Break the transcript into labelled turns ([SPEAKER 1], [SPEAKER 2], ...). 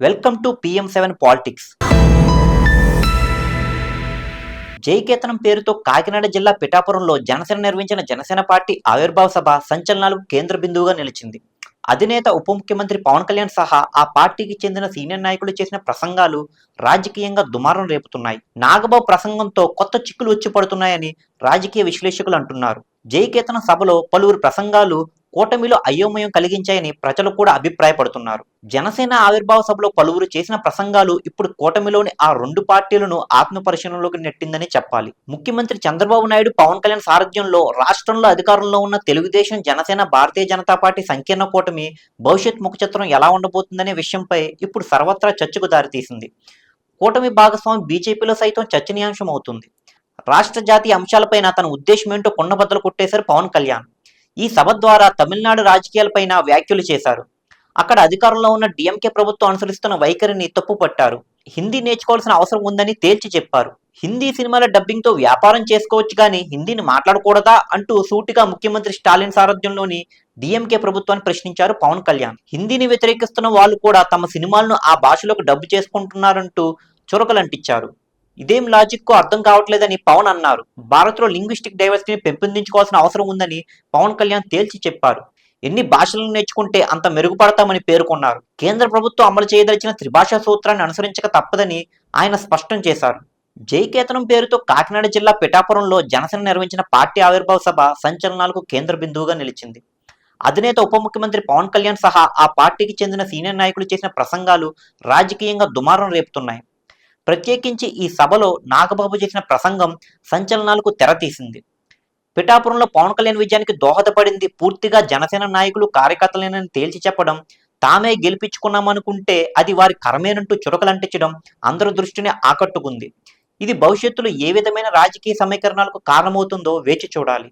[SPEAKER 1] Welcome to PM seven politics. జయకేతనం పేరుతో కాకినాడ జిల్లా పిఠాపురంలో జనసేన నిర్వహించిన జనసేన పార్టీ ఆవిర్భావ సభ సంచలనాలకు కేంద్ర బిందువుగా నిలిచింది. అధినేత ఉప ముఖ్యమంత్రి పవన్ కళ్యాణ్ సహా ఆ పార్టీకి చెందిన సీనియర్ నాయకులు చేసిన ప్రసంగాలు రాజకీయంగా దుమారం రేపుతున్నాయి. నాగబాబు ప్రసంగంతో కొత్త చిక్కులు వచ్చి పడుతున్నాయని రాజకీయ విశ్లేషకులు అంటున్నారు. జయకేతన సభలో పలువురు ప్రసంగాలు కూటమిలో అయోమయం కలిగించాయని ప్రజలు కూడా అభిప్రాయపడుతున్నారు. జనసేన ఆవిర్భావ సభలో పలువురు చేసిన ప్రసంగాలు ఇప్పుడు కూటమిలోని ఆ రెండు పార్టీలను ఆత్మ పరిశీలనలోకి నెట్టిందని చెప్పాలి. ముఖ్యమంత్రి చంద్రబాబు నాయుడు పవన్ కళ్యాణ్ సారథ్యంలో రాష్ట్రంలో అధికారంలో ఉన్న తెలుగుదేశం జనసేన భారతీయ జనతా పార్టీ సంకీర్ణ కూటమి భవిష్యత్ ముఖచిత్రం ఎలా ఉండబోతుందనే విషయంపై ఇప్పుడు సర్వత్రా చర్చకు దారితీసింది. కూటమి భాగస్వామి బీజేపీలో సైతం చర్చనీయాంశం అవుతుంది రాష్ట్ర జాతీయ అంశాలపైన తన ఉద్దేశం ఏంటో కొండబద్దలు కొట్టేశారు పవన్ కళ్యాణ్. ఈ సభ ద్వారా తమిళనాడు రాజకీయాలపైన వ్యాఖ్యలు చేశారు. అక్కడ అధికారంలో ఉన్న డిఎంకే ప్రభుత్వం అనుసరిస్తున్న వైఖరిని తప్పుపట్టారు. హిందీ నేర్చుకోవాల్సిన అవసరం ఉందని తేల్చి చెప్పారు. హిందీ సినిమాల డబ్బింగ్తో వ్యాపారం చేసుకోవచ్చు కానీ హిందీని మాట్లాడకూడదా అంటూ సూటిగా ముఖ్యమంత్రి స్టాలిన్ సారథ్యంలోని డిఎంకే ప్రభుత్వాన్ని ప్రశ్నించారు పవన్ కళ్యాణ్. హిందీని వ్యతిరేకిస్తున్న వాళ్ళు కూడా తమ సినిమాలను ఆ భాషలోకి డబ్బు చేసుకుంటున్నారంటూ చురకలంటించారు. ఇదేం లాజిక్కు అర్థం కావట్లేదని పవన్ అన్నారు. భారత్లో లింగ్విస్టిక్ డైవర్సిటీని పెంపొందించుకోవాల్సిన అవసరం ఉందని పవన్ కళ్యాణ్ తేల్చి చెప్పారు. ఎన్ని భాషలను నేర్చుకుంటే అంత మెరుగుపడతామని పేర్కొన్నారు. కేంద్ర ప్రభుత్వం అమలు చేయదలిచిన త్రిభాషా సూత్రాన్ని అనుసరించక తప్పదని ఆయన స్పష్టం చేశారు. జైకేతనం పేరుతో కాకినాడ జిల్లా పిఠాపురంలో జనసేన నిర్వహించిన పార్టీ ఆవిర్భావ సభ సంచలనాలకు కేంద్ర బిందువుగా నిలిచింది. అధినేత ఉప ముఖ్యమంత్రి పవన్ కళ్యాణ్ సహా ఆ పార్టీకి చెందిన సీనియర్ నాయకులు చేసిన ప్రసంగాలు రాజకీయంగా దుమారం రేపుతున్నాయి. ప్రత్యేకించి ఈ సభలో నాగబాబు చేసిన ప్రసంగం సంచలనాలకు తెరతీసింది పిఠాపురంలో పవన్ కళ్యాణ్ విజయానికి దోహదపడింది పూర్తిగా జనసేన నాయకులు కార్యకర్తలేనని తేల్చి చెప్పడం తామే గెలిపించుకున్నామనుకుంటే అది వారి కరమేనంటూ చురకలంటించడం అందరి దృష్టిని ఆకట్టుకుంది. ఇది భవిష్యత్తులో ఏ విధమైన రాజకీయ సమీకరణాలకు కారణమవుతుందో వేచి చూడాలి.